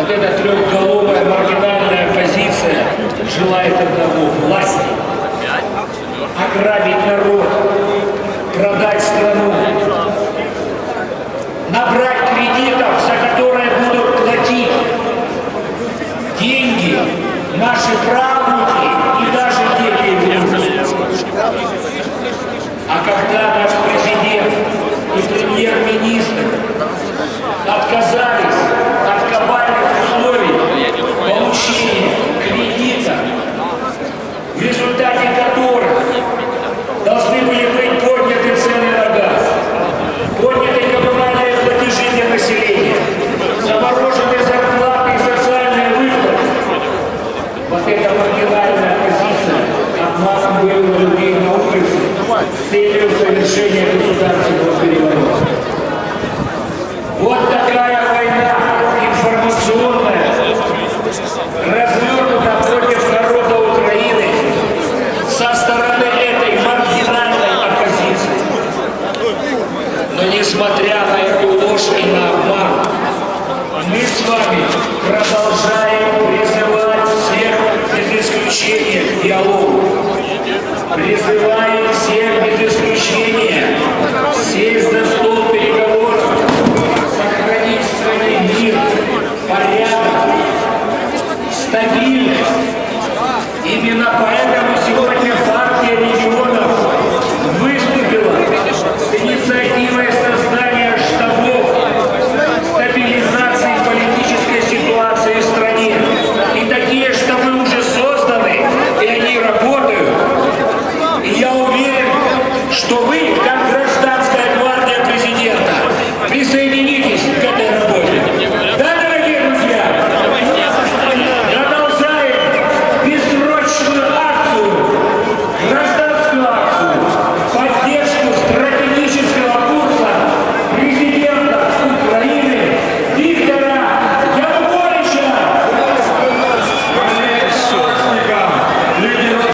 Вот эта трехголовая маргинальная оппозиция желает одного – власти. Ограбить народ, продать страну, набрать кредитов, за которые будут платить деньги наши правнуки и даже дети внуки. А когда наш президент и премьер-министр Эта маргинальная позиция обманом вывела людей на улицу с целью совершения государственного переворота. Вот такая война информационная развернута против народа Украины со стороны этой маргинальной оппозиции. Но несмотря на эту ложь и на обман, мы с вами продолжаем стабильность. Именно поэтому сегодня партия